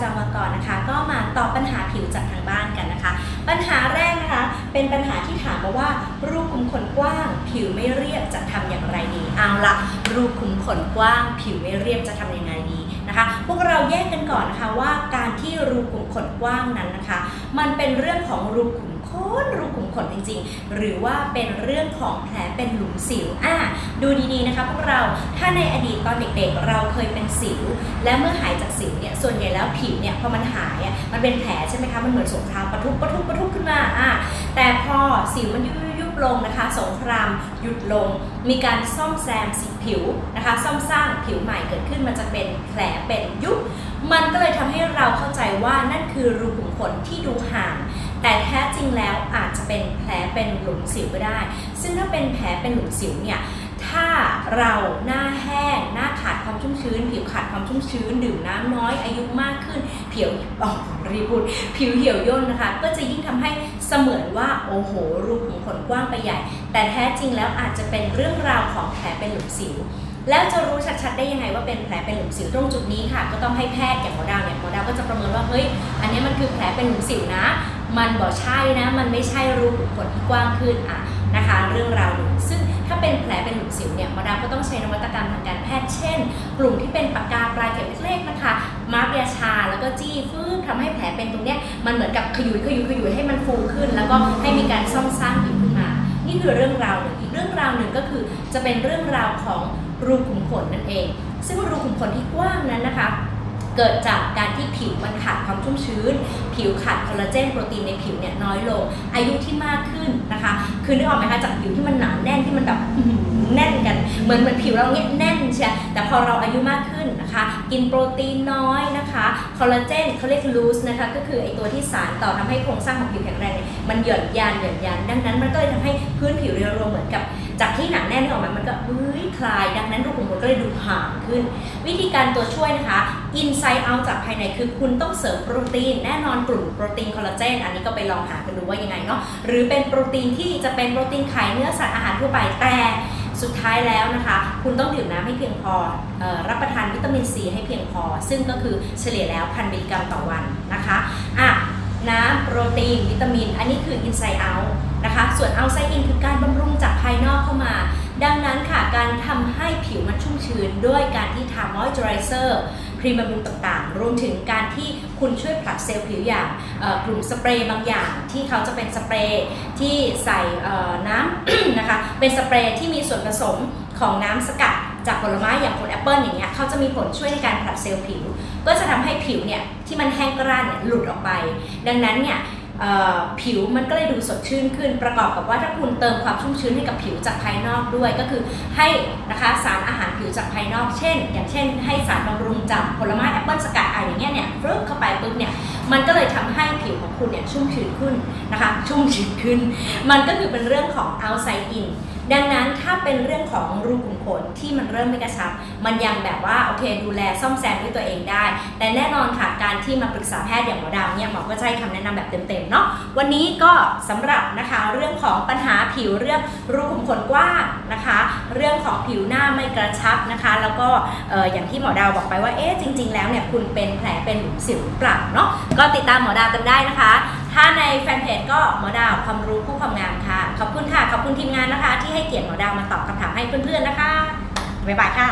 จามกรนนะคะ ก็มาตอบปัญหาผิวจากทางบ้านกันนะคะ ปัญหาแรก เป็นปัญหาที่ถามมาว่า รูขุมขนกว้าง ผิวไม่เรียบจะทำอย่างไรดีเอาละรูขุมขนกว้าง ผิวไม่เรียบจะทำยังไงดีนะคะ พวกเราแยกกันก่อนนะคะว่าการที่รูขุมขนกว้างนั้นนะคะ มันเป็นเรื่องของรูขุมขนรูขุมขนจริง ๆ หรือว่าเป็นเรื่องของแผลเป็นหลุมสิวอะดูดีๆนะคะพวกเราถ้าในอดีตตอนเด็กๆ เราเคยเป็นสิว และเมื่อหายจากสิวเนี่ยส่วนใหญ่แล้วผิวเนี่ยพอมันหายมันเป็นแผลใช่ไหมคะมันเหมือนสงครามปะทุปะทุปะทุขึ้นมาอะ สิวมันยุบยุบลงนะคะ สงครามหยุดลง มีการซ่อมแซมสีผิวนะคะ ซ่อมสร้างผิวใหม่เกิดขึ้นมันจะเป็นแผลเป็นยุบมันก็เลยทำให้เราเข้าใจว่านั่นคือรูขุมขนที่ดูห่างแต่แท้จริงแล้วอาจจะเป็นแผลเป็นหลุมสิวก็ได้ ซึ่งถ้าเป็นแผลเป็นหลุมสิวเนี่ยถ้าเราหน้าแห้ง หน้าขาดความชุ่มชื้น วขาดความชุ่มชื้น ดื่มน้ำน้อย อายุมากขึ้นผิวอ๋อรีบูดผิวเหี่ยวย่นนะคะ ก็จะยิ่งทำให้เสมือนว่าโอ้โห รูขุมขนกว้างไปใหญ่ แต่แท้จริงแล้วอาจจะเป็นเรื่องราวของแผลเป็นหลุมสิวแล้วจะรู้ชัดๆได้ยังไงว่าเป็นแผลเป็นหลุมสิวตรงจุดนี้ค่ะ ก็ต้องให้แพทย์อย่างหมอดาวเนี่ยหมอดาวก็จะประเมินว่าเฮ้ยอันนี้มันคือแผลเป็นหลุมสิวนะ มันบ่ใช่นะ มันไม่ใช่รูขุมขนที่กว้างขึ้นอะนะคะ เรื่องราวหนึ่งซึ่ง ถ้าเป็นแผลเป็นหลุมสิวเนี่ยมอดาวก็ต้องใช้นวัตกรรมทางการแพทย์ เช่น กลุ่มที่เป็นปากกาปลายเข็มเล็กๆนะคะมาร์กยาชา แล้วก็จี้ฟื้นทำให้แผลเป็นตรงเนี้ยมันเหมือนกับขยุยขยุยขยุยให้มันฟูขึ้น แล้วก็ให้มีการซ่อมสร้างผิวขึ้นมา นี่คือเรื่องราวหนึ่งอีกเรื่องราวหนึ่งก็คือจะเป็นเรื่องราวของรูขุมขนนั่นเอง ซึ่งรูขุมขนที่กว้างนั้นนะคะ เกิดจากการที่ผิวมันขาดความชุ่มชื้น ผิวขาดคอลลาเจนโปรตีนในผิวเนี่ยน้อยลง อายุที่มากขึ้นนะคะ คือนึกออกไหมคะจากผิวที่มันหนาแน่นที่มันแบบแน่นกัน เหมือนเหมือนผิวเราเนี่ยแน่นใช่แต่พอเราอายุมากขึ้นนะคะ กินโปรตีนน้อยนะคะคอลลาเจนเขาเรียกลูสนะคะก็คือไอตัวที่สารต่อทำให้โครงสร้างของผิวแข็งแรงเนี่ยมันหย่อนยานหย่อนยานดังนั้นมันก็เลยทำให้พื้นผิวเรียวรวมเหมือนกับ จากที่หนาแน่นออกไหมมันก็เฮ้ยคลาย ดังนั้นรูขุมขนก็เลยดูห่างขึ้น วิธีการตัวช่วยนะคะ inside out จากภายในคือคุณต้องเสริมโปรตีน แน่นอนกลุ่มโปรตีนคอลลาเจน อันนี้ก็ไปลองหากันดูว่ายังไงเนาะ หรือเป็นโปรตีนที่จะเป็นโปรตีนไข่เนื้อสัตว์อาหารทั่วไปแต่สุดท้ายแล้วนะคะ คุณต้องดื่มน้ำให้เพียงพอออรับประทานวิตามินซีให้เพียงพอ ซึ่งก็คือเฉลี่ยแล้วพันมิลลิกรัมต่อวันนะคะอะ น้ำโปรตีน วิตามิน อันนี้คือ inside out นะคะ ส่วน outside in คือการบำรุงจากภายนอกเข้ามา ดังนั้นค่ะการทำให้ผิวมันชุ่มชื้น ด้วยการที่ทามอยเจอไรเซอร์ครีมบำรุงต่างๆ รวมถึงการที่คุณช่วยผลัดเซลล์ผิวอย่างกลุ่มสเปรย์บางอย่าง ที่เขาจะเป็นสเปรย์ที่ใส่น้ำนะคะ เป็นสเปรย์ที่มีส่วนผสมของน้ำสกัด จากผลไม้อย่างผลแอปเปิลอย่างเงี้ยเขาจะมีผลช่วยในการผลัดเซลล์ผิว ก็จะทำให้ผิวเนี่ยที่มันแห้งกร้านเนี่ยหลุดออกไป ดังนั้นเนี่ยผิวมันก็เลยดูสดชื่นขึ้นประกอบกับว่าถ้าคุณเติมความชุ่มชื้นให้กับผิวจากภายนอกด้วย ก็คือให้นะคะสารอาหารผิวจากภายนอกเช่น อย่างเช่น ให้สารบำรุงจากผลไม้แอปเปิลสกัดอะไรอย่างเงี้ยเนี่ยฟึบเข้าไปปุ๊บเนี่ยมันก็เลยทำให้ผิวของคุณเนี่ยชุ่มชื้นขึ้นนะคะชุ่มชื้นขึ้น มันก็คือเป็นเรื่องของ outside in ดังนั้นถ้าเป็นเรื่องของรูขุมขนที่มันเริ่มไม่กระชับ มันยังแบบว่าโอเคดูแลซ่อมแซมด้วยตัวเองได้ แต่แน่นอนค่ะการที่มาปรึกษาแพทย์อย่างหมอดาวเนี่ยหมอก็จะให้คำแนะนำแบบเต็มๆเนาะวันนี้ก็สำหรับนะคะเรื่องของปัญหาผิวเรื่องรูขุมขนกว้างนะคะ เรื่องของผิวหน้าไม่กระชับนะคะ แล้วก็เอออย่างที่หมอดาวบอกไปว่าเอ๊ะจริง ๆ แล้วเนี่ยคุณเป็นแผลเป็นหลุมสิวหรือเปล่าเนาะก็ติดตามหมอดาวกันได้นะคะ ถ้าในแฟนเพจก็หมอดาวความรู้ผู้ความงามค่ะขอบคุณค่ะ คุณทีมงานนะคะ ที่ให้เกียรติหมอดาวมาตอบคำถามให้เพื่อนๆนะคะบ๊ายบายค่ะ